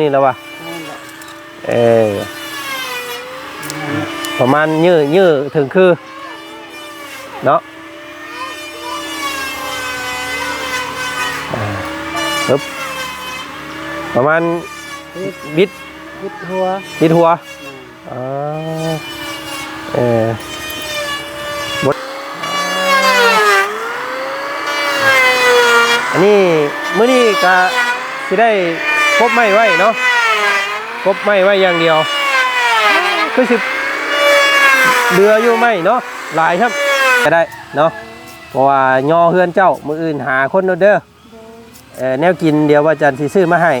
นี่แล้ววะนั่นแหละเออประมาณยื้อยื้อถึงคือเนาะอ่าปึ๊บประมาณวิดบิดวิดหัวบิดหัวอ่าอ๋อเอออันนี้มื้อนี้ก็สิได้ พบไม้ไว้เนาะพบไม้ไว้อย่างเดียวคือสิเรืออยู่ไหมเนาะหลายครับก็ได้เนาะเพราะว่ายอเฮือนเจ้ามืออื่นหาคนเด้อเออแนวกินเดี๋ยวว่าจันทร์สิซื้อมาให้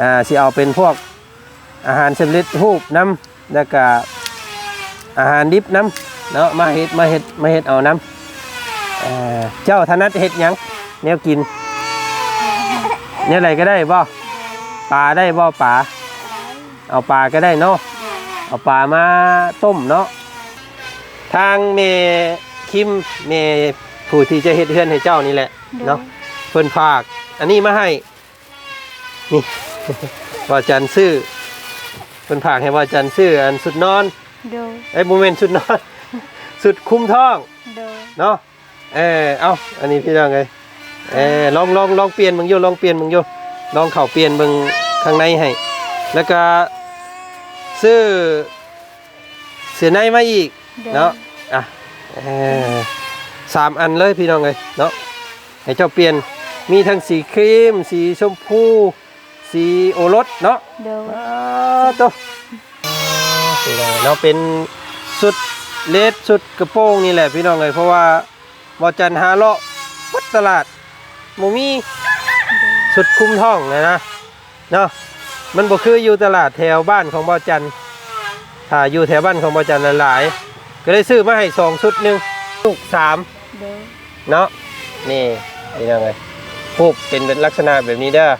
อ่าสิเอาเป็นพวกอาหารสำเร็จรูปน้ำแล้วก็อาหารดิบน้ำเนาะมาเฮ็ดมาเฮ็ดมาเฮ็ดเอาน้ำเออเจ้าถนัดเฮ็ดยังแนวกิน เนี่ยอะไรก็ได้บ่ปลาได้บ่ปลาเอาปลาก็ได้เนาะเอาปลามาต้มเนาะทางเมคิมเมผู้ที่จะเฮ็ดเฮือนให้เจ้านี่แหละเนาะเพิ่นฝาก อันนี้มาให้นี่ว่าจันซื้อเพิ่นฝากให้ว่าจันซื้ออันสุดนอนโดยไอ้ยโมเมนต์สุดนอน สุดคุ้มท้องโดยเนาะเออเอาอันนี้พี่น้องเลย เออลองลองลองเปลี่ยนมึงโยลองเปลี่ยนมึงโยลองเข่าเปลี่ยนมึงข้างในให้ แล้วก็ซื้อเสื้อในมาอีกโดยเนาะอะเออสามอันเลยพี่น้องเลยเนาะให้เจ้าเปลี่ยนมีทั้งสีครีม สีชมพู สีโอรสเนาะโดยอ้าวตัวพี่น้องเราเป็นสุดเลสสุดกระโปรงนี่แหละพี่น้องเลยเพราะว่าบอจันหาเลาะวัดตลาด หมูมีสุดคุ้มท้องเลยนะเนาะมันบ่คืออยู่ตลาดแถวบ้านของบอจันถ้าอยู่แถวบ้านของบอจันหลายๆก็เลยซื้อมาให้สองชุดหนึ่งลูกสามเนาะนี่พี่น้องเลยผูกเป็นลักษณะแบบนี้เด้อ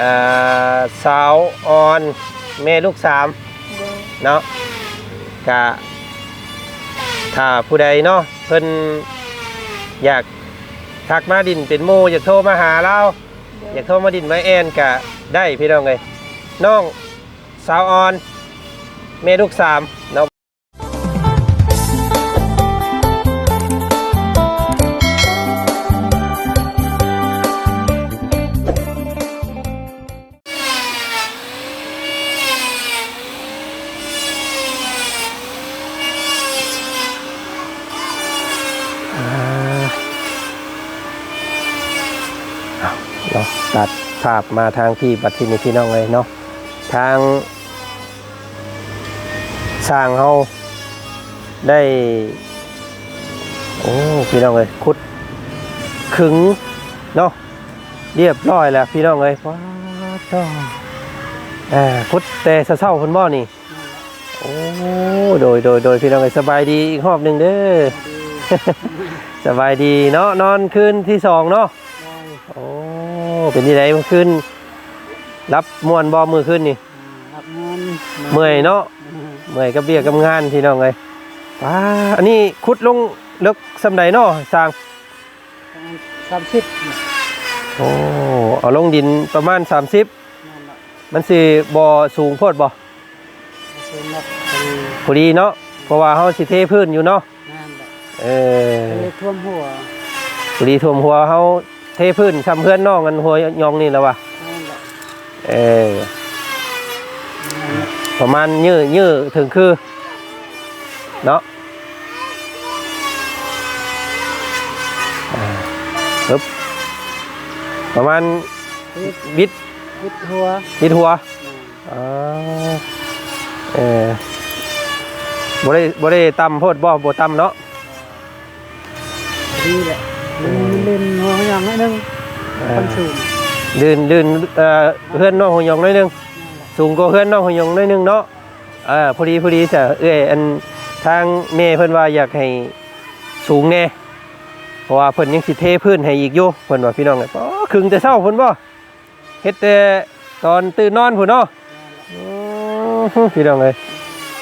อ่าสาวออนแม่ลูกสามเนาะกะถ้าผู้ใดเนาะเพิ่นอยาก ทักมาดินเป็นโมอยากโทรมาหาเราโดอยากโทรมาดินไว้แอนกะได้พี่น้องเลยน้องสาวออนแม่ลูกสามเนาะาพมาทางพี่บัตรที่นี่พี่น้องเลยเนาะทางสร้างเฮาได้โอ้พี่น้องเลยขุดขึงเนาะเรียบร้อยแล้วพี่น้องเลยว้าวจ้าอ่าขุดแต่เศร้าๆคนบ่นี่โอ้โดยโดยโดยพี่น้องเลยสบายดีอีกรอบหนึ่งเด้อสบายดีเนาะนอนคืนที่สองเนาะได้โอ้ เป็นที่ไหนเมื่อคืนรับมวนบอมือขึ้นนี่รับเงินเมื่อยเนาะอืมเมื่อยกับเบียกกับงานพี่น้องเลยว้าอันนี้ขุดลงเลิกสำใดเนาะสร้างสามสิบโอ้เอาลงดินประมาณ30นั่นแหละมันสิบ่สูงโพดบ่เป็นนักเป็นพอดีเนาะเพราะว่าเฮาสิเทพื้นอยู่เนาะนั่นแหละเออเลยท่วมหัวพอดีท่วมหัวเฮา เทพื้นซ้ำเพื่อนน้องกันหัวยองนี่แล้วว่ะนั่นแหละเออประมาณยื้อยื้อถึงคือ เนาะอ่าปึ๊บประมาณวิดบิดวิดหัวบิดหัวอ่าอ่าเออบ่ได้บ่ได้ตำโพดบ่บ่ตำเนาะดีแหละ ลื่นลื่นหัวอย่างนิดนึงอ่าคนสูงลื่นลื่นเอ่อเพื่อนน้องหงยองหน้อยหนึงนั่นแหละสูงกว่าเพื่อนน้องหงยองหน้อยหนึงเนาะเออพอดีพอดีจะเอ้ยอันทางแม่เพิ่นว่าอยากให้สูงแน่เพราะว่าเพิ่นยังสิเทพื้นให้อีกอยู่เพิ่นว่าพี่น้องเอ้ยอ๋อครึ่งแต่เช้าเพิ่นบ่เฮ็ดแต่ตอนตื่นนอนพุ่นเนาะอือพี่น้องเอ้ย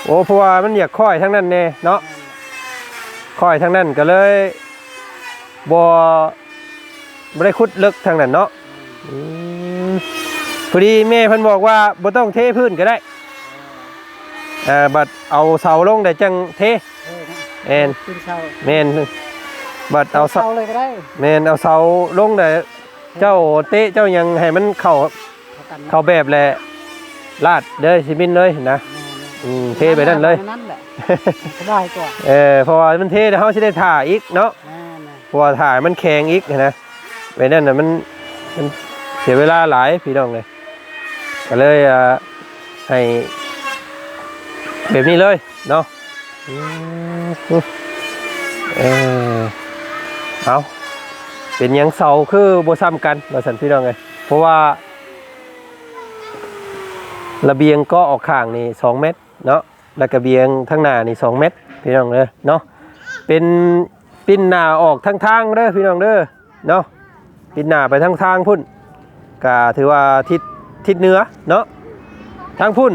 โอ้เพราะว่ามันอยากค่อยทั้งนั้นแน่เนาะค่อยทั้งนั้นก็เลย บ่บ่ได้ขุดลึกทางนั้นเนาะอืมพอดีแม่เพิ่นบอกว่าบ่ต้องเทพื้นก็ได้เอ่อบัดเอาเสาลงได้จังเทเออนะแม่นกินเช้าแม่นบัดเอาเสาเช้าเลยก็ได้แม่นเอาเสาลงได้เจ้าเตะเจ้ายังให้มันเข้าเข้ากันนะเข้าแบบแหละลาดเด้อสิบินเลยนะอืมเทไปนั่นเลย นั่นแหละสบายกว่าเออเพราะว่ามันเทแล้วเฮาสิได้ถ่าอีกเนาะแม่นะเพ ราะว่าถ่ายมันแข็งอีกนะไปนั่นนะมันมันเสียเวลาหลายพี่น้องเลยก็เลยให้แบบนี้เลยเนาะเออเอาเป็นยังเสาคือโบซ้ำกันเราสันพี่น้องเลยเพราะว่า ระเบียงก็ออกข้างนี่สองเมตรเนาะแล้วกระเบียงทั้งหน้านี่สองเมตรพี่น้องเลยเนาะเป็น ปิ้นหน้าออกทั้งทางเด้อพี่น้องเด้อเนาะปิ้นหน้าไปทั้งทางพุ่นก็ถือว่าทิศทิศเหนือเนาะทางพุ่น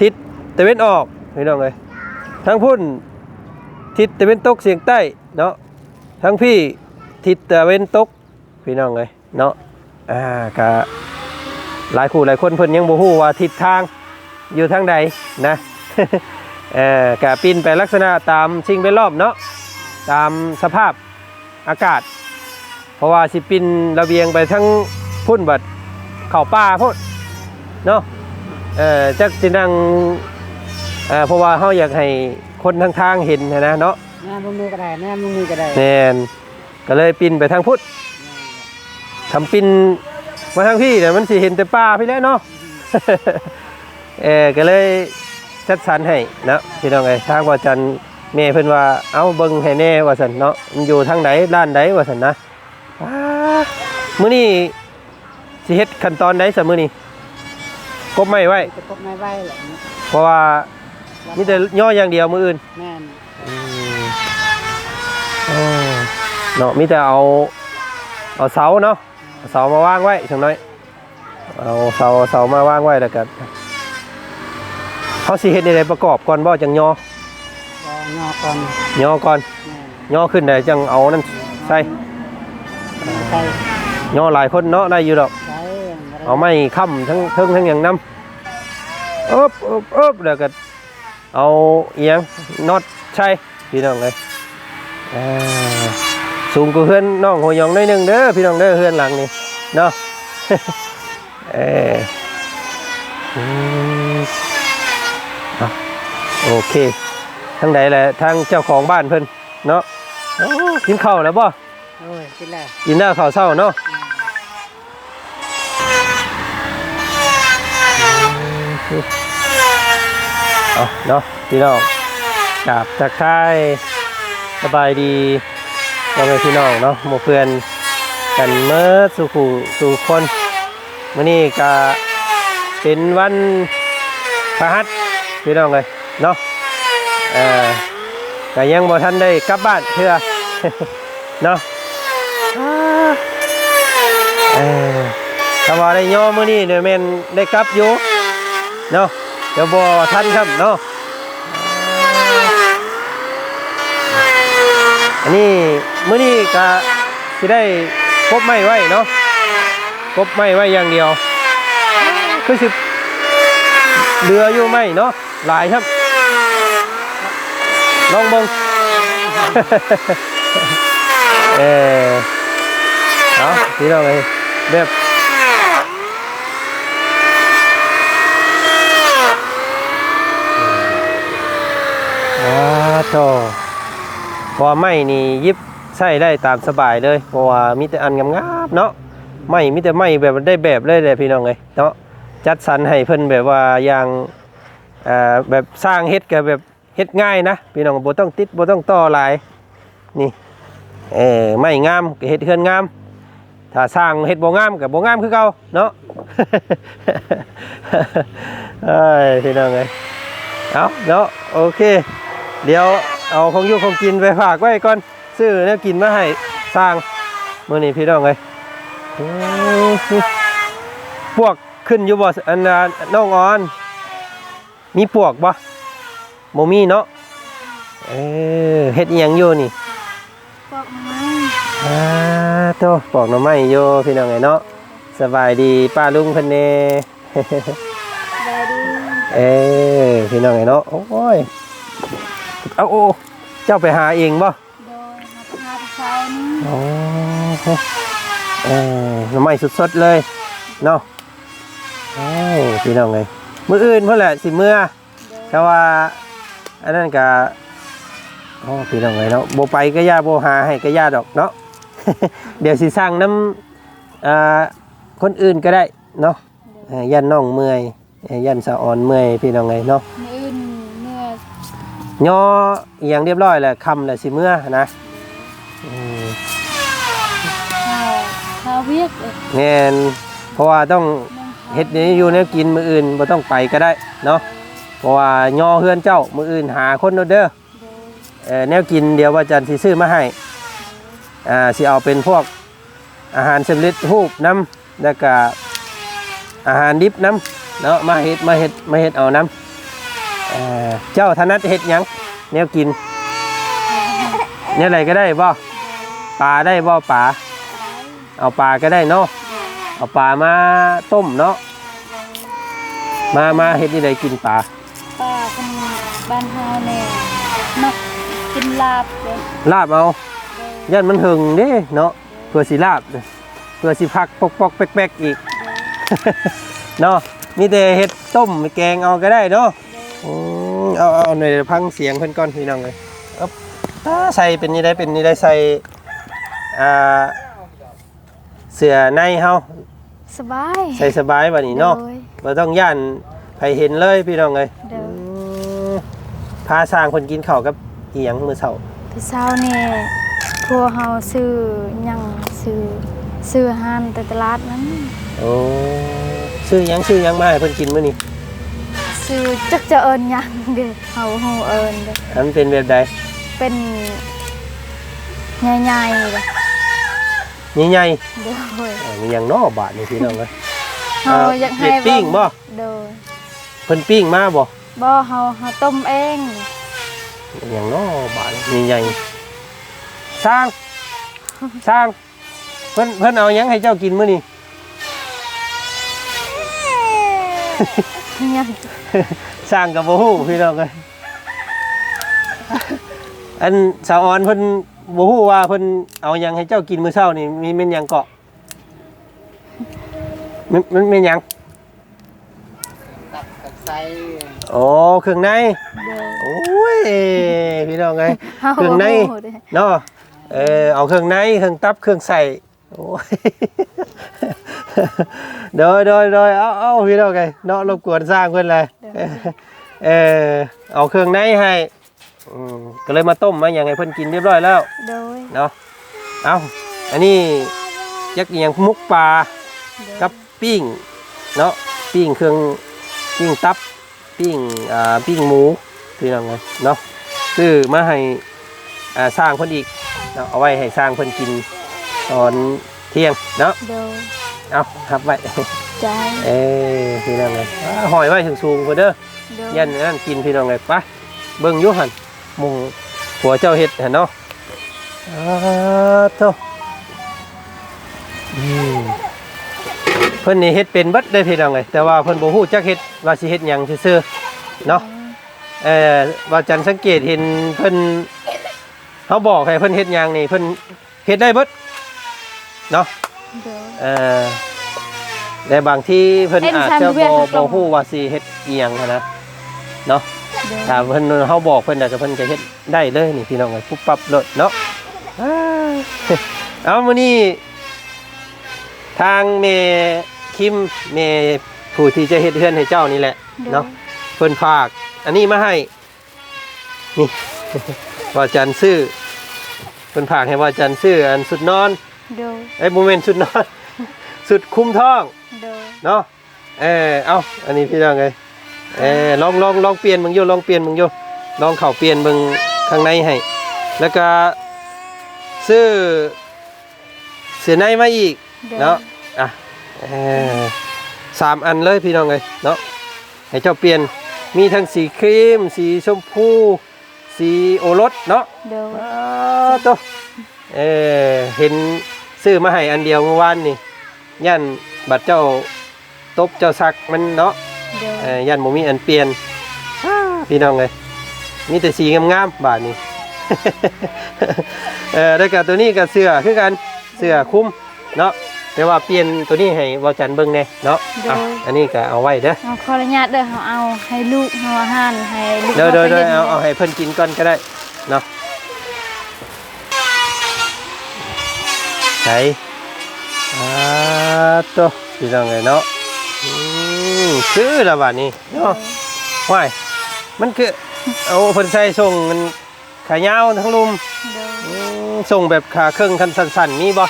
ทิศตะเวนออกพี่น้องเลยทางพุ่นทิศตะเวนตกเฉียงใต้เนาะทางพี่ทิศตะเวนตกพี่น้องเลยเนาะอ่าก็หลายคู่หลายคนเพิ่นยังบ่ฮู้ว่าทิศทางอยู่ทางใดนะเอ่อกะปินไปลักษณะตามชิงไปรอบเนาะ ตามสภาพอากาศ เพราะว่าสิปินระเบียงไปทั้งพุ่นบัดเข้าป่าพุ่นเนาะเอ่อจักสินั่งเอ่อเพราะว่าเฮาอยากให้คนทางทางเห็นนะนะเนาะแม่มุมนี้ก็ได้แม่มุมนี้ก็ได้แน่นก็เลยปินไปทางพุทธทำปินมาทางพี่เนี่ยมันสิเห็นแต่ป่าพี่แหล้วเนาะเออก็เลยจัดสรรให้นะพี่น้องไอ้ทางว่าจัน แม่เพิ่นว่าเอาเบิ่งให้แน่ว่าซั่นเนาะมันอยู่ทางไหนด้านใดว่าซั่นนะอ้ามื้อนี้สิเฮ็ดขั้นตอนใดซะมื้อนี้กบไม้ไว้จะกบไม่ไหวแหละเพราะว่ามีแต่ย่ออย่างเดียวมื้ออื่นแม่นอืมอ๋อเนาะมีแต่เอาเอาเสาเนาะเอาเสามาวางไว้สักหน่อยเอาเสาเสามาวางไว้แล้วกันเขาสิเฮ็ดในใดประกอบก่อนบ่จังย่อรอ งอก่อนย่อก่อนแม่นย่อขึ้นได้จังเอานั่นใส่ใส่ย่อหลายคนเนาะได้อยู่ดอกใส่เอาไม้ค้ำทั้งเทิงทั้งอย่างนํเอ๊บเอ๊บเอ๊บแล้วก็เอาเอียงน็อตใช่พี่น้องเลยอ่าสูงกว่าเพื่อนน้องหัวยองหน้อยหนึงเด้อพี่น้องเด้อเพื่อนหลังนี่เนาะเอออืมเอาโอเค ทั้งใดแหละทางเจ้าของบ้านเพิ่นเนาะโอ้กินข้าวแล้วบ่โอ้ยกินแล้วกินแล้วข้าวเช้าเนาะเอาเนาะพี่น้องกราบทักทายสบายดีพ่อแม่พี่น้องเนาะหมู่เพื่อนกันเมื่อสู่ขู่สู่คนมื้อนี้ก็เป็นวันพฤหัสพี่น้องเลยเนาะ เอ่อก็ยังบ่ทันได้กลับบ้านเทื่อเนาะอ่าเออถ้าว่าได้ย่อมื้อนี้เนี่ยแม่นได้กลับอยู่เนาะเดี๋ยวบอท่านครับเนาะอันนี้มื้อนี้ก็สิได้กบไม้ไว้เนาะกบไม้ไว้อย่างเดียวคือสิเรืออยู่ไหมเนาะหลายครับ ลองเบิ่งเออเอาพี่น้องเลยแบบอ่าโตเพราะว่าไม้นี่ยิบใช้ได้ตามสบายเลยเพราะว่ามีแต่อันงามๆเนาะไม้มีแต่ไม้แบบได้แบบเลยเลยพี่น้องเลยเนาะจัดสรรให้เพิ่นแบบว่าอย่างอ่าแบบสร้างเฮ็ดก็แบบ เฮ็ดง่ายนะพี่น้องบ่ต้องติดบ่ต้องต่อหลายนี่เออไม้งามก็เฮ็ดเฮือนงาม ถ้าสร้างเฮ็ดบ่งามก็บ่งามคือเก่าเนาะเอ้ยพี่น้องเอ้ยเอาเนาะโอเค เดี๋ยวเอาของอยุของกินไปฝากไว้ก่อนซื้อเนี่กินมาให้สร้างมื่อนี้พี่น้องเลยอื้อพวกขึ้นอยู่บ่อันน่ะน้องออน มีปวกบ่ โมมีเนาะเออเฮ็ดอิหยังอยู่นี่ปอกไม้อ่าโตปอกหน่อไม้อยู่พี่น้องไงเนาะสบายดีป้าลุงเพิ่นแน่ สบายดีเอ้ยพี่น้องไอ้เนาะโอ้ยเอาโอ้เจ้าไปหาเองบ่โดยมาพาไปใช้นี่อ๋อเอ้ยหน้ำไม้สดๆเลยเนาะเอ้ยพี่น้องไงมื้ออื่นเพิ่นแหละสิเมื่อโดยแต่ว่า อันนั้นก็อ๋อพี่น้องไงเนาะบ่ไปก็ย่าบ่หาให้ก็ย่าดอกเนาะ เดี๋ยวสิสั่งน้ำอ่าคนอื่นก็ได้เนาะเอ่อยันน้องเมื่อยเอ่อยันสะออนเมื่อยพี่น้องไงเนาะมื้ออื่นเมื่อย่ออหย่างเรียบร้อยแล้วคำแล้วสิเมื่อนะอืมข้าวข้าวเวียกเลยแน่นเพราะว่าต้องนั่งข้าวเฮ็ดนี้อยู่แนวกินมื้ออื่นบ่ต้องไปก็ได้เนาะ เพราะว่าย่อเฮือนเจ้ามื้ออื่นหาคนโนเด้อโดยเอ่อแนวกินเดี๋ยวว่าจันทร์สิซื้อมาให้อ่าสิเอาเป็นพวกอาหารสำเร็จรูปน้ำแล้วก็อาหารดิบน้ำเนาะมาเฮ็ดมาเฮ็ดมาเฮ็ดเอาน้ำเอ่อเจ้าถนัดเฮ็ดหยังแนวกินแนวอะไรก็ได้บ่ปลาได้บ่ปลาเอาปลาก็ได้เนาะเอาปลามาต้มเนาะมามาเฮ็ดนี่ได้กินปลาป้าคน บ้านเฮาแน่มักกินลาบเลยลาบเอาโดยย่านมันหึงเด้เนาะเพื่อสิลาบเพื่อสิพักปอกปอกๆแป๊กๆอีก เนาะมีแต่เห็ดต้มแกงเอาก็ได้เนาะอืมเอาเอาหน่อยเดี๋ยวพังเสียงเพิ่นก่อนพี่น้องเลยเอาถ้าใส่เป็นนี่ได้เป็นนี่ได้ใส่อ่าเสื้อในเฮาสบาย ใส่สบายบัดนี้เนาะโดย บ่ต้องย่านใครเห็นเลยพี่น้องเลยเด้ออืมพาสร้างคนกินข้าวกับอีหยังมื้อเช้าพี่เช้านี่พวกเฮาซื้อหยังซื้อซื้ออาหารแต่ตลาดนั้นโอ้ซื้อหยังซื้อหยังมาให้เพิ่นกินมื้อนี้ซื้อจักจะเอิ้นหยังเด้อเฮาฮู้เอิ้นเด้ออันเป็นแบบใดเป็นใหญ่ๆเลยใหญ่เด้อเว้ยๆเอ้ามีหยังเนาะบาทนี่พี่น้องเอ้ยเฮาเอ่ออยากให้เด็ดปิ้งบ่เด้อเพิ่นปิ้งมาบ่ บ่เฮาเฮาต้มเองมีหยังนาะบาทนี่ใหญ่สร้างสร้างเพิ่นเพิ่นเอาหยังให้เจ้ากินมื้อนี้ ยังสร้างกับบ่ฮู้พี่น้องเอ้ยอันสาวออนเพิ่นบ่ฮู้ว่าเพิ่นเอาหยังให้เจ้ากินมื้อเช้านี่มีแม่นหยังเกาะมันมันแม่นหยัง ใส่โอ้เครื่องในเด้อโอ้ยพี่น้องไงเฮาเครื่องในบ่ฮู้เด้อเนาะเออเอาเครื่องในเครื่องตับเครื่องใส่โอ้ยโดยโดยโดยเอาเอาพี่น้องไงเนาะรบกวนสร้างเพื่อนเลยเออเอาเครื่องในให้อืมก็เลยมาต้มมาอย่างไงเพื่อนกินเรียบร้อยแล้วโดยเนาะเอาอันนี้ยักษ์อหย่างมุกปลาโดยกับปิ้งเนาะปิ้งเครื่อง ปิ้งตับปิ้งอ่าปิ้งหมูพี่น้องไงเนาะซื้อมาให้อ่าสร้างเพิ่นอีกเนาะเอาไว้ให้สร้างเพิ่นกินตอนเที่ยงเนาะโดยเอาครับไว้ ใจเอ้ยพี่น้องไงอ่าหอยไว้สูงๆเพิ่นเด้อ โดยยันนั่นกินพี่น้องไงไปเบิ่งอยู่หั่นหมุงหัวเจ้าเฮ็ดหั่นเนาะอ่าโตอืม เพิ่นนี่เฮ็ดเป็นเบิดได้อพี่น้องเอ้ยแต่ว่าเพิ่นบ่ฮู้จักเฮ็ดว่าสิเฮ็ดหยังซื่อๆเนาะเอ่อว่าจันสังเกตเห็นเพิ่นเฮาบอกให้เพิ่นเฮ็ดหยังนี่เพิ่นเฮ็ดได้เบิดเนาะโดยเอ่อแต่บางทีเพิ่นเอ็นอาจชันจะเวียบ่นครับบ่ฮู้ว่าสิเฮ็ดอีหยังหั้นนะเนาะโดยถ้าเพิ่นเฮาบอกเพิ่นน่ะก็เพิ่นก็เฮ็ดได้เลยนี่พี่น้องเอ้ยปุ๊บปั๊บเลยเนาะอ่าเอามื้อนี้ทางเม คิมเมผู้ที่จะเฮ็ดเฮือนให้เจ้านี่แหละเนาะเพิ่นฝาก อันนี้มาให้นี่ว่าจันซื้อเพิ่นฝากให้ว่าจันซื้ออันสุดนอนโดยไอ้ยโมเมนต์สุดนอนสุดคุ้มท้องโดยเนาะเออเอาอันนี้พี่น้องไงเออลองลองลองเปลี่ยนมึงโยลองเปลี่ยนมึงโยลองเข่าเปลี่ยนมึงข้างในให้ แล้วก็ซื้อเสื้อในมาอีกโดยเนาะอะเอ่อ สามอันเลยพี่น้องเลยเนาะให้เจ้าเปลี่ยนมีทั้งสีครีม สีชมพู สีโอรสเนาะโดยอ้าวโตัวเออเห็นซื้อมาให้อันเดียวเมื่อวานนี่ยันบัดเจ้าตบเจ้าซักมันเนาะเดี๋ยวเอ่อยันบ่มีอันเปลี่ยนพี่น้องเลยมีแต่สีงามๆบาดนี้เออแล้วก็ตัวนี้ก็เสื้อคือกันเสื้อคลุมเนาะ แต่ว่าเปลี่ยนตัวนี้ให้บ่จันเบิ่งแน่เนาะอะอันนี้ก็เอาไว้เด้อเอาขออนุญาตเด้อเขาเอาให้ลูกเฮาอาหารให้ลูกเดี๋ยวเดี๋ยวไปเดี๋ยวล่นเอาเอาให้เพิ่นกินก่อนก็ได้เนาะใช่อ่าตัวพี่น้องเลยเนาะอืมซื้อและบาดนี้เนาะว้ายมันคือเอาเพิ่นใส่ส่งมันขายาวทั้งลุมเดี๋ยวอืมส่งแบบขาเครื่องคันสั้นๆมีบ่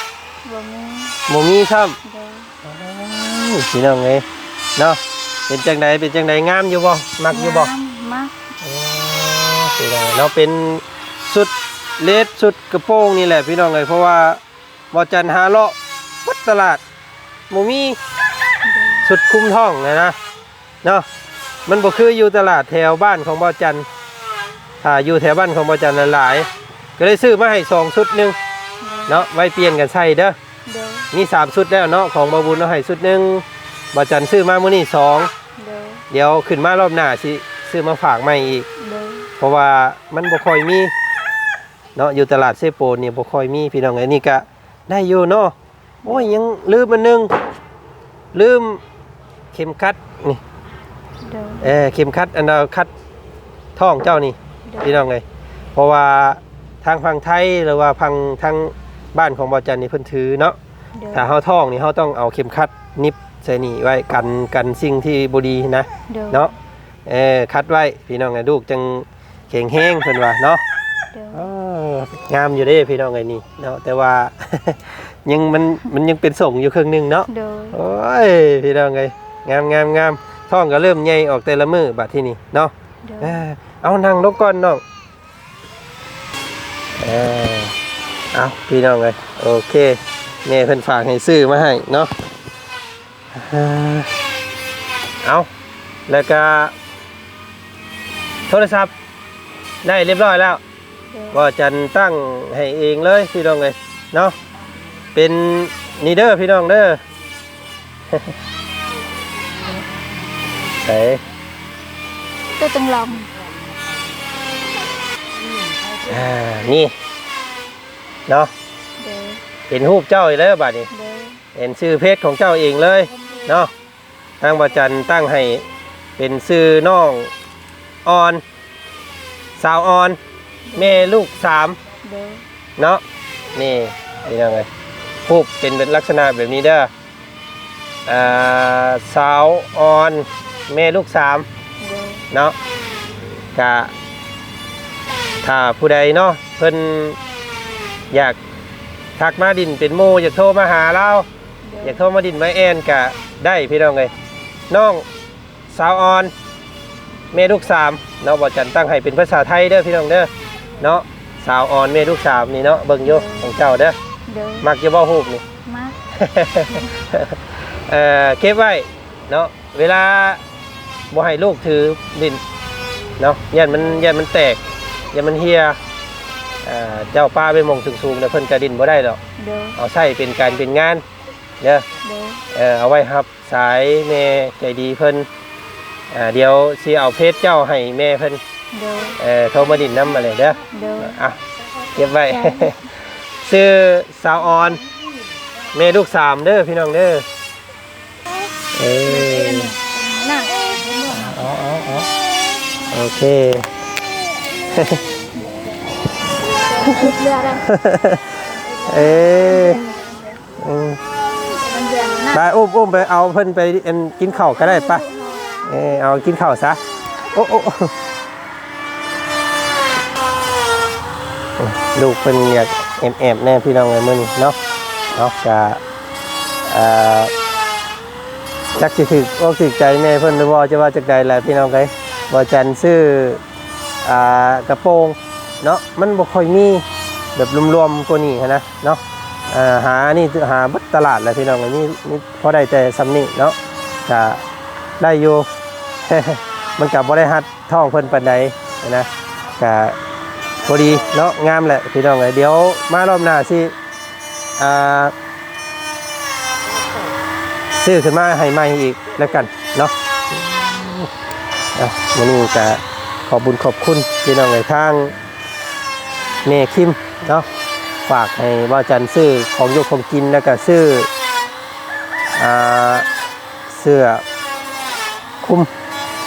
บ่มี บ่มีครับเดี๋ยพี่น้องเอ้ยเนาะเป็นจังใดเป็นจังใดงามอยู่บ่มักอยู่บ่งามมักอ๋อพี่น้องเนาะเป็นสุดเลสสุดกระโปรงนี่แหละพี่น้องเอ้ยเพราะว่าบ่จันหาเลาะวัดตลาดบ่มีสุดคุ้มท้องนะนะเนาะมันบ่คืออยู่ตลาดแถวบ้านของบ่จันถ้าอยู่แถวบ้านของบ่จันหลายๆก็เลยซื้อมาให้สองชุดหนึงเนาะไว้เปลี่ยนกันใช้เด้อ เดี๋ยวมีสามชุดแล้วเนาะของบาบุญเอาให้ชุดหนึ่งบาจันซื้อมามื้อนี้สองเดี๋ยวเดี๋ยวขึ้นมารอบหน้าสิซื้อมาฝากใหม่อีกเดี๋ยวเพราะว่ามันบ่ค่อยมีเนาะอยู่ตลาดเซโปนนี่บ่ค่อยมีพี่น้องไอ้นี่ก็ได้อยู่เนาะโอ้ยยังลืมอันหนึงลืมเข็มขัดนี่เดี๋ยวเออเข็มขัดอันเราคัดท้องเจ้านี่เดี๋ยวพี่น้องเลยเพราะว่าทางพังไทยหรือว่าพังทาง บ้านของบาจันนี่เพิ่นถือเนาะเดี๋ยวถ้าเฮาท่องนี่เฮาต้องเอาเข็มขัดนิบใส่นี่ไว้กันกันสิ่งที่บ่ดีนะเดี๋ยวเนาะเออคัดไว้พี่น้องไอ้ลูกจังแข็งแห้งเพิ่นว่าเนาะเดี๋ยวเอองามอยู่เด้พี่น้องไอ้นี่เนาะแต่ว่ายังมันมันยังเป็นส่งอยู่ครึ่งหนึงเนาะเดี๋ยวโอ้ยพี่น้องไอ้งามงามงามท้องก็เริ่มใหญ่ออกแต่ละมื้อบัดที่นี่เนาะเดี๋ยวเออเอานั่งลงก่อนน้องเออ เอาพี่น้องเลยโอเคแม่เพิ่นฝากให้ซื้อมาให้เนาะเออเอาแล้วก็ โทรศัพท์ได้เรียบร้อยแล้วเดี๋ยวว่าจันตั้งให้เองเลยพี่น้องเลยเนาะเป็นนีเดอร์พี่น้องเด้อใส่ตัวจังลองอ่านี่ เนาะเดี๋ยวเห็นรูปเจ้าอีกแล้วบัดนี้เดี๋ยวเห็นชื่อเพจของเจ้าเองเลยเนาะทางบาจันตั้งให้เป็นชื่อน้องออน สาวออนแม่ลูกสามเดี๋ยวเนาะนี่นี่ยังไงรูปเป็นลักษณะแบบนี้เด้ออ่าสาวออนแม่ลูกสามเดี๋ยวเนาะกะถ้าผู้ใดเนาะเพิ่น อยากทักมาดินเป็นโมอยากโทรมาหาเราอยากโทรมาดินไม้แอนกะได้พี่น้องเลยน้องสาวออนเมลูกสามเนาะบอจันตั้งให้เป็นภาษาไทยเด้อพี่น้องเด้อเนาะสาวออนเมลูกสามนี่เนาะเบิ่งอยู่ของเจ้าเด้อเดี๋ยวมักจะบ่ฮูบนี่มักเอ่อเก็บไว้เนาะเวลาบ่ให้ลูกถือดินเนาะยันมันยันมันแตกยันมันเฮียเอ่อเจ้าป้าไปหมองสูงๆเดี๋ยวเพิ่นกระดินบ่ได้หรอกเดี๋ยวเอาใส่เป็นการเป็นงานเด้อเดี๋ยวเออเอาไว้ครับสายแม่ใจดีเพิ่นอ่าเดี๋ยวสิเอาเพชรเจ้าให้แม่เพิ่นเดี๋ยวเออโทรมาดินน้ำมาเลยเด้อเดี๋ยวอะเก็บไว้จ้ะซื้อสาวออนแม่ลูกสามเด้อพี่น้องเด้อเออน่ะเอาเอาเอาโอเค เรืออะไรเอออืมมันเดือนน่ะไปอุ้มอุ้มไปเอาเพิ่นไปเอ็นกินข้าวก็ได้ปะเออเอากินข้าวซะ โอ้โอ้โอ้ลูกเพิ่นอยากแอบแอบๆแน่พี่น้องเลยมื้อนี้เนาะเนาะกะเอ่อจักสิถึกอกถึกใจแม่เพิ่นหรือว่าจะว่าจักใดแหละพี่น้องเอ้ยบ่จันซื้ออ่ากระโปรง เนาะมันบ่ค่อยมีแบบรวมๆกว่านี้นะเนาะอ่อหานี่หาบัดตลาดแหละพี่น้องอันนี้นี่พอได้แต่ซ้ำนี่เนาะก็ได้อยู่มันกับบ่ได้ฮัดท่องเพิ่นปานใดนะก็พอดีเนาะงามแหละพี่น้องเอ้ยเดี๋ยวมารอบหน้าสิอ่าซื้อขึ้นมาให้ใหม่อีกแล้วกันเนาะอะวันนี้ก็ขอบุญขอบคุณพี่น้องในทาง เมคิมเนาะฝากให้ว่าจันซื้อของโยกของกินแล้วก็ซื้ออ่าเสื้อคลุม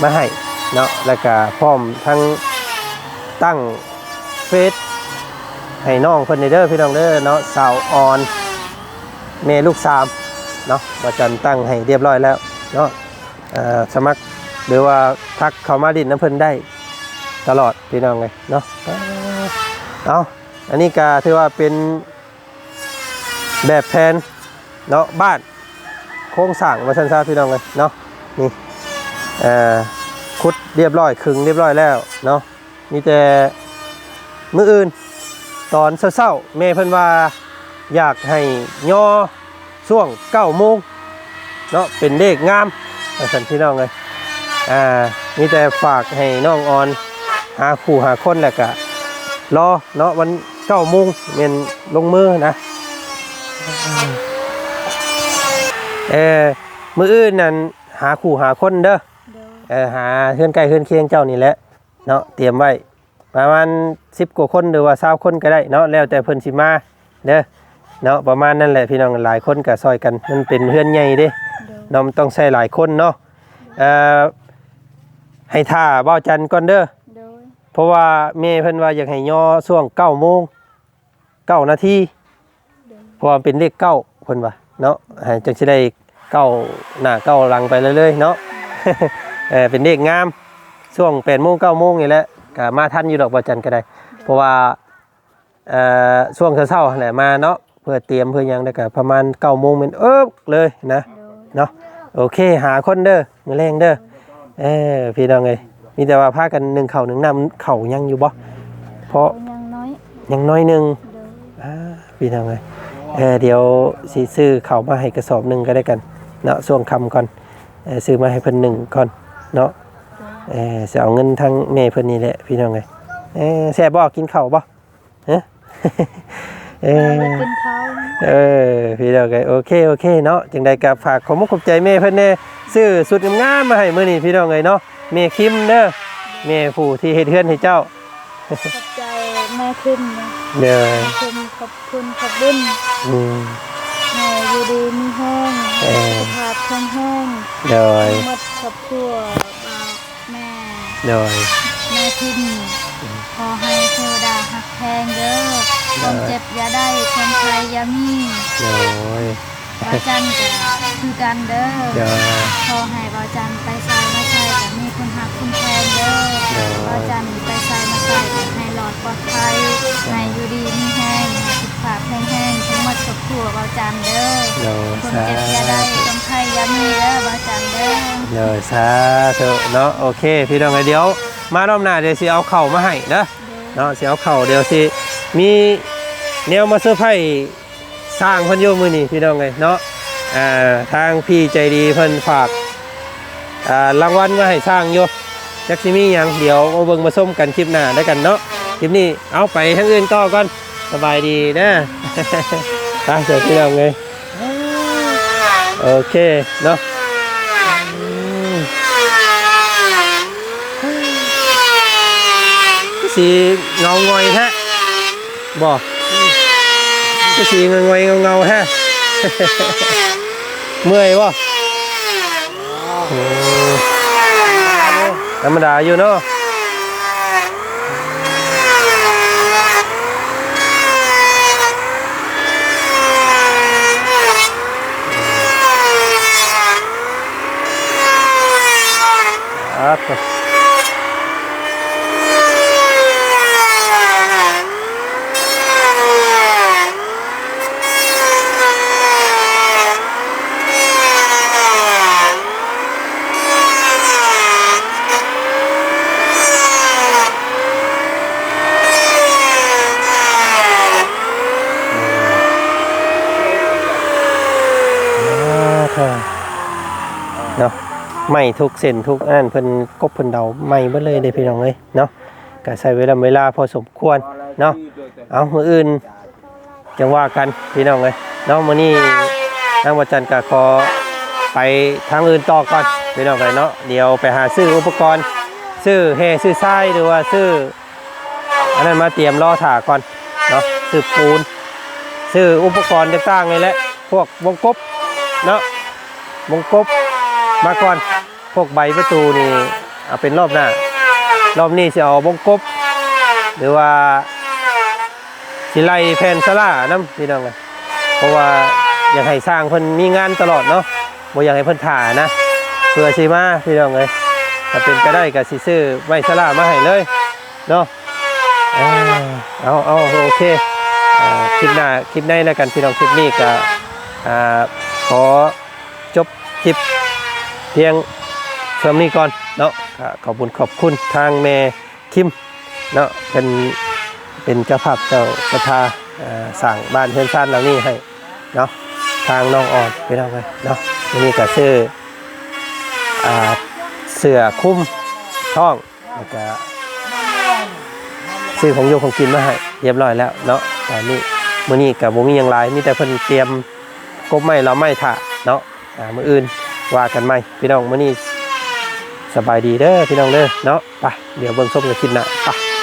มาให้เนาะแล้วก็พร้อมทั้งตั้งเฟซให้น้องเพิ่นเด้อพี่น้องเด้อเนาะสาวออนเมลูกสามเนาะว่าจันตั้งให้เรียบร้อยแล้วเนาะสมัครหรือว่าทักเข้ามาดินน้ำเพิ่นได้ตลอดพี่น้องเลยเนาะ เอาอันนี้ก็ถือว่าเป็นแบบแผนเนาะบ้านโครงสร้างมาสั้นๆพี่น้องเลยเนาะนี่เอ่อคุดเรียบร้อยขึงเรียบร้อยแล้วเนาะมีแต่มืออื่นตอนเช้าๆแม่เพิ่นว่าอยากให้ย่อช่วงเก้าโมงเนาะเป็นเลขงามว่าสันพี่น้องเลยอ่ามีแต่ฝากให้น้องออน หาคู่หาคนแหล้วก็ รอเนาะวันเก้าโมงเมนลงมือนะเออมืออื่นนั่นหาคู่หาคนเด้อโดยเออหาเพื่อนใกล้เพื่อนเคียงเจ้านี่แหละเนาะเตรียมไว้ประมาณสิบกว่าคนหรือว่าสาคนก็ได้เนาะแล้วแต่เพิ่นสิมาเด้อเนาะประมาณนั้นแหละพี่น้องหลายคนก็ซอยกันมันเป็นเพื่อนใหญ่เด้โดยเนาะมันต้องใช้หลายคนเนาะเอ่อให้ท่าเบ้าจันทร์ก่อนเด้อโดย เพราะว่าเมย์เพิ่นว่าอยากให้ย่อช่วงเก้าโมงเก้านาทีเพราะว่าเป็นเลขเก้าเพิ่นว่าเนาะให้จังสิได้เก้าหน้าเก้าหลังไปเรื่อยๆเนาะเออเป็นเลขงามช่วงแปดโมงเก้าโมงนี่แหละก็มาทันอยู่ดอกบ่จันก็ได้ เพราะว่าเอ่อช่วงเช้าๆแหละมาเนาะเพื่อเตรียมเพื่อหยังได้ก็ประมาณเก้าโมงเป็นเอิบเลยนะโดยเนาะโอเคหาคนเด้อมือแรงเด้อเออพี่น้องเอ้ย มีแต่ว่าพากันหนึ่งเข่าหนึ่งน้ำเข่ายังอยู่บ่เพราะเอายังน้อยยังน้อยหนึ่งโดยอ่าพี่น้องเอ้ยเออเดี๋ยวสิซื้อเข่าวมาให้กระสอบหนึ่งก็ได้กันเนาะช่วงคำก่อนเออซื้อมาให้เพิ่นหนึ่งก่อนเนาะเออจะเอาเงินทางแม่เพิ่นนี่แหละพี่น้องเอ้ยเออแซ่บบ่กินข้าวบ่ฮะเอเอาไปอกินข้าวเออพี่น้องก็โอเคโอเคเนาะจังใดก็ฝากขอบมุกขอบใจแม่เพิ่นแน่ซื้อสุดงามๆมาให้มื้อนี้พี่น้องเอ้ยเนาะ แม่คิมเด้อแม่ผู้ที่เฮ็ดเฮือนให้เจ้าขอบใจแม่ขึ้นนะเด้อแม่ขึ้นขอบคุณขอบบุญอืมแม่อยู่ดีมีแห้งเออสุขภาพแข็งแห้งเด้อหมดครอบครัวบ่าวแม่เด้อแม่ขึ้นขอให้เทวดาหักแพงเด้อความเจ็บอย่าได้ความใครอย่ามีเด้อบ่าวจันก็คือกันเด้อเด้อขอให้บ่าวจันไปใส่มาใส่แต่มี คนหักคนแพงเด้อเด้อบ่าวจันไปใส่มาใส่แต่ให้หลอดปลอดภัยให้อยู่ดีมีแห้งให้สุขภาพแข็งแรงทั้งหมดครอบครัวบ่าวจันเด้อเด้อคนสาเจ็บอย่าได้คนไข้อย่ามีเด้อบ่าวจันเด้อเด้อสาธุเนาะโอเค พี่น้องเอ้ยเดี๋ยวมารอบหน้าเดี๋ยวสิเอาเข่าวมาให้เด้อเนาะสิเอาเข่าเดี๋ยวสิมีแนวมาเซอร์ไพรส์สร้างเพิ่นอยู่มื้อนี้พี่น้องเลยเนาะอ่าทางพี่ใจดีเพิ่นฝากอ่า รางวัลมาให้สร้างอยู่จักสิมีหยังเดี๋ยวมาเบิ่งมาส้มกันคลิปหน้าได้กันเนาะคลิปนี้เอาไปทางอื่นต่อก่อนสบายดีนะไปเจอพี่น้องเลยโอเคเนาะอืมสีเงางอยแท้บอกก็สีเงางอยเงาเงาแท้เมื่อยวะโอ้ ธรรมดาอยู่เนาะอะต่อ อ่า เนาะไม่ทุกเส้นทุกอันเพิ่นกบเพิ่นเดาไม่เบิดเลยเด้พี่น้องเอ้ยเนาะก็ใช้เวลาเวลาพอสมควรเนาะเอามื้ออื่นจังว่ากันพี่น้องเอ้ยเนาะมื้อนี้ทางวัดจันทร์ก็ขอไปทางอื่นต่อก่อนพี่น้องเลยเนาะเดี๋ยวไปหาซื้ออุปกรณ์ซื้อเฮซื้อทรายหรือว่าซื้ออันนั้นมาเตรียมรอถาก่อนเนาะซื้อปูนซื้ออุปกรณ์ต่างๆนี่แหละพวกวงกบเนาะวงกบ มาก่อนพวกใบประตูนี่เอาเป็นรอบหน้ารอบนี้จะเอาวงกบ หรือว่าสิไลแผ่นสลาน้ำพี่น้องเลยเพราะว่าอยากให้สร้างเพิ่นมีงานตลอดเนาะบ่อยากให้เพิ่นถ่านะเพื่อสิมาพี่น้องเลยถ้าเป็นไปได้ก็สิซื้อไว้สลามาให้เลยเนาะเอาเอาโอเคคลิปหน้าคลิปในแล้วกันพี่น้องคลิปนี้ก็อ่าขอจบคลิป เพียงเท่านี้ก่อนเนาะขอบคุณขอบคุณทางแม่คิมเนาะเป็นเป็นเจ้าภาพเจ้าประธาสั่งบ้านเพื่อนซ่านเหล่านี้ให้เนาะทางน้องอ่อนไปน้องไปเนาะทีนี่ก็ซื้ออเสื้อคุ้มท้องแล้วก็ซื้อของโยของกินมาให้เรียบร้อยแล้วเนาะตอนนี้มื้อนี้กับบ่มีหยังหลายมีแต่เพิ่นเตรียมกบไม้เราไม้ถ่าเนาะอ่ามื้ออื่น ว่ากันใหม่พี่น้องมื้อนี้สบายดีเด้อพี่น้องเด้อเนาะไปเดี๋ยวเบิ่งส้มกับคลิปหน้าไป